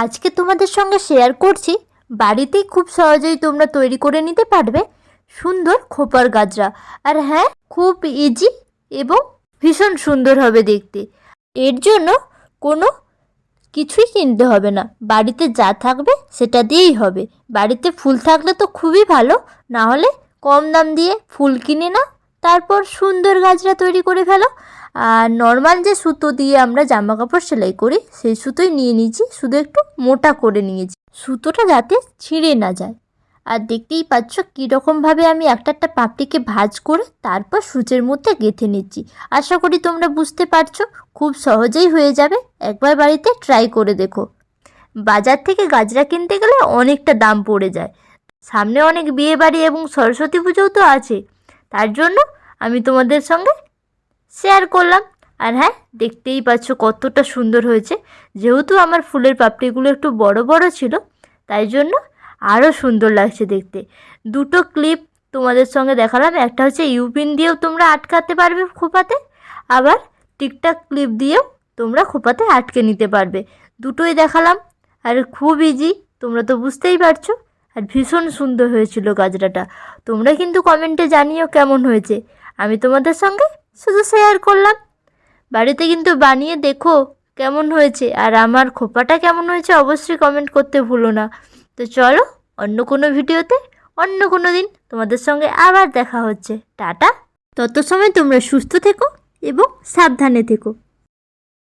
আজকে তোমাদের সঙ্গে শেয়ার করছি। বাড়িতেই খুব সহজেই তোমরা তৈরি করে নিতে পারবে সুন্দর খোপার গাজরা। আর হ্যাঁ খুব ইজি এবং ভীষণ সুন্দর হবে দেখতে। এর জন্য কোনো কিছুই কিনতে হবে না। বাড়িতে যা থাকবে সেটা দিয়েই হবে। বাড়িতে ফুল থাকলে তো খুবই ভালো, না হলে কম দাম দিয়ে ফুল কিনে নাও, তারপর সুন্দর গাজরা তৈরি করে ফেলো। আর নর্মাল যে সুতো দিয়ে আমরা জামা কাপড় সেলাই করি, সেই সুতোই নিয়ে নিয়েছি। শুধু একটু মোটা করে নিয়েছি। সুতোটা যাতে ছিঁড়ে না যায়। আর দেখতেই পাচ্ছ কীরকমভাবে আমি একটা একটা পাপড়িকে ভাজ করে তারপর সূচের মধ্যে গেঁথে নিচ্ছি। আশা করি তোমরা বুঝতে পারছ, খুব সহজেই হয়ে যাবে। একবার বাড়িতে ট্রাই করে দেখো। বাজার থেকে গাজরা কিনতে গেলে অনেকটা দাম পড়ে যায়। সামনে অনেক বিয়ে বাড়ি এবং সরস্বতী পুজোও তো আছে। তার জন্য আমি তোমাদের সঙ্গে শেয়ার করলাম। আর হ্যাঁ দেখতেই পাচ্ছ কতটা সুন্দর হয়েছে। যেহেতু আমার ফুলের পাপড়িগুলো একটু বড় বড় ছিল, তাই জন্য আরও সুন্দর লাগছে দেখতে। দুটো ক্লিপ তোমাদের সঙ্গে দেখালাম। একটা হচ্ছে ইউপিন দিয়েও তোমরা আটকাতে পারবে খোপাতে, আবার টিকটাক ক্লিপ দিয়েও তোমরা খোপাতে আটকে নিতে পারবে। দুটোই দেখালাম। আর খুব ইজি তোমরা তো বুঝতেই পারছ। আর ভীষণ সুন্দর হয়েছিল গাজরাটা তোমরা কিন্তু কমেন্টে জানিও কেমন হয়েছে। আমি তোমাদের সঙ্গে শুধু শেয়ার করলাম। বাড়িতে কিন্তু বানিয়ে দেখো কেমন হয়েছে। আর আমার খোপাটা কেমন হয়েছে অবশ্যই কমেন্ট করতে ভুলো না। তো চলো অন্য কোনো ভিডিওতে অন্য কোনো দিন তোমাদের সঙ্গে আবার দেখা হচ্ছে। টাটা। তত সময় তোমরা সুস্থ থেকো এবং সাবধানে থেকো।